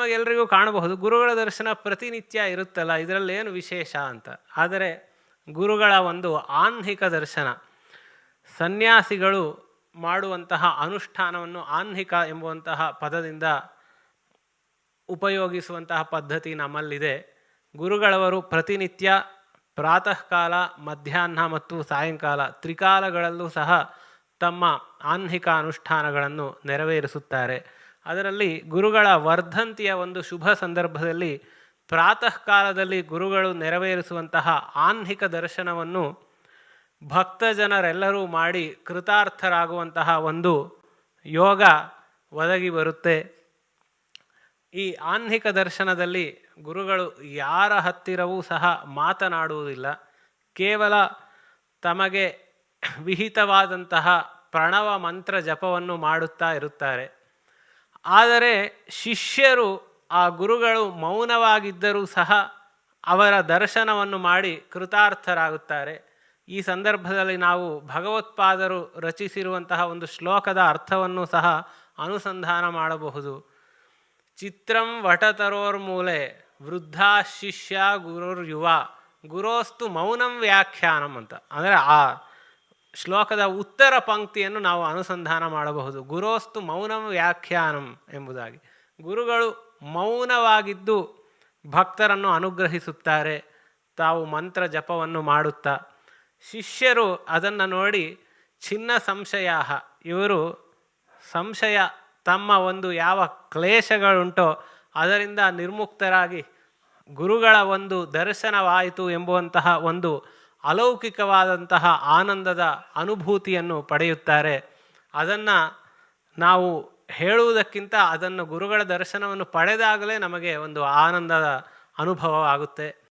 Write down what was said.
ನಮಗೆಲ್ಲರಿಗೂ ಕಾಣಬಹುದು. ಗುರುಗಳ ದರ್ಶನ ಪ್ರತಿನಿತ್ಯ ಇರುತ್ತಲ್ಲ, ಇದರಲ್ಲಿ ಏನು ವಿಶೇಷ ಅಂತ? ಆದರೆ ಗುರುಗಳ ಒಂದು ಆನ್ಹಿಕ ದರ್ಶನ, ಸನ್ಯಾಸಿಗಳು ಮಾಡುವಂತಹ ಅನುಷ್ಠಾನವನ್ನು ಆನ್ಹಿಕ ಎಂಬುವಂತಹ ಪದದಿಂದ ಉಪಯೋಗಿಸುವಂತಹ ಪದ್ಧತಿ ನಮ್ಮಲ್ಲಿದೆ. ಗುರುಗಳವರು ಪ್ರತಿನಿತ್ಯ ಪ್ರಾತಃ ಕಾಲ ಮಧ್ಯಾಹ್ನ ಮತ್ತು ಸಾಯಂಕಾಲ ತ್ರಿಕಾಲಗಳಲ್ಲೂ ಸಹ ತಮ್ಮ ಆನ್ಹಿಕ ಅನುಷ್ಠಾನಗಳನ್ನು ನೆರವೇರಿಸುತ್ತಾರೆ. ಅದರಲ್ಲಿ ಗುರುಗಳ ವರ್ಧಂತಿಯ ಒಂದು ಶುಭ ಸಂದರ್ಭದಲ್ಲಿ ಪ್ರಾತಃ ಕಾಲದಲ್ಲಿ ಗುರುಗಳು ನೆರವೇರಿಸುವಂತಹ ಆನ್ಹಿಕ ದರ್ಶನವನ್ನು ಭಕ್ತ ಜನರೆಲ್ಲರೂ ಮಾಡಿ ಕೃತಾರ್ಥರಾಗುವಂತಹ ಒಂದು ಯೋಗ ಒದಗಿ ಬರುತ್ತೆ. ಈ ಆನ್ಹಿಕ ದರ್ಶನದಲ್ಲಿ ಗುರುಗಳು ಯಾರ ಹತ್ತಿರವೂ ಸಹ ಮಾತನಾಡುವುದಿಲ್ಲ. ಕೇವಲ ತಮಗೆ ವಿಹಿತವಾದಂತಹ ಪ್ರಣವ ಮಂತ್ರ ಜಪವನ್ನು ಮಾಡುತ್ತಾ ಇರುತ್ತಾರೆ. ಆದರೆ ಶಿಷ್ಯರು ಆ ಗುರುಗಳು ಮೌನವಾಗಿದ್ದರೂ ಸಹ ಅವರ ದರ್ಶನವನ್ನು ಮಾಡಿ ಕೃತಾರ್ಥರಾಗುತ್ತಾರೆ. ಈ ಸಂದರ್ಭದಲ್ಲಿ ನಾವು ಭಗವತ್ಪಾದರು ರಚಿಸಿರುವಂತಹ ಒಂದು ಶ್ಲೋಕದ ಅರ್ಥವನ್ನು ಸಹ ಅನುಸಂಧಾನ ಮಾಡಬಹುದು. ಚಿತ್ರಂ ವಟತರೋರ್ಮೂಲೆ ವೃದ್ಧ ಶಿಷ್ಯ ಗುರುರ್ ಯುವ ಗುರೋಸ್ತು ಮೌನಂ ವ್ಯಾಖ್ಯಾನಂ ಅಂತ. ಅಂದರೆ ಆ ಶ್ಲೋಕದ ಉತ್ತರ ಪಂಕ್ತಿಯನ್ನು ನಾವು ಅನುಸಂಧಾನ ಮಾಡಬಹುದು. ಗುರೋಸ್ತು ಮೌನಂ ವ್ಯಾಖ್ಯಾನಂ ಎಂಬುದಾಗಿ. ಗುರುಗಳು ಮೌನವಾಗಿದ್ದು ಭಕ್ತರನ್ನು ಅನುಗ್ರಹಿಸುತ್ತಾರೆ. ತಾವು ಮಂತ್ರ ಜಪವನ್ನು ಮಾಡುತ್ತಾ. ಶಿಷ್ಯರು ಅದನ್ನು ನೋಡಿ ಚಿನ್ನ ಸಂಶಯ ಇವರು ಸಂಶಯ, ತಮ್ಮ ಒಂದು ಯಾವ ಕ್ಲೇಶಗಳುಂಟೋ ಅದರಿಂದ ನಿರ್ಮುಕ್ತರಾಗಿ ಗುರುಗಳ ಒಂದು ದರ್ಶನವಾಯಿತು ಎಂಬುವಂತಹ ಒಂದು ಅಲೌಕಿಕವಾದಂತಹ ಆನಂದದ ಅನುಭೂತಿಯನ್ನು ಪಡೆಯುತ್ತಾರೆ. ಅದನ್ನು ನಾವು ಹೇಳುವುದಕ್ಕಿಂತ ಅದನ್ನು ಗುರುಗಳ ದರ್ಶನವನ್ನು ಪಡೆದಾಗಲೇ ನಮಗೆ ಒಂದು ಆನಂದದ ಅನುಭವವಾಗುತ್ತೆ.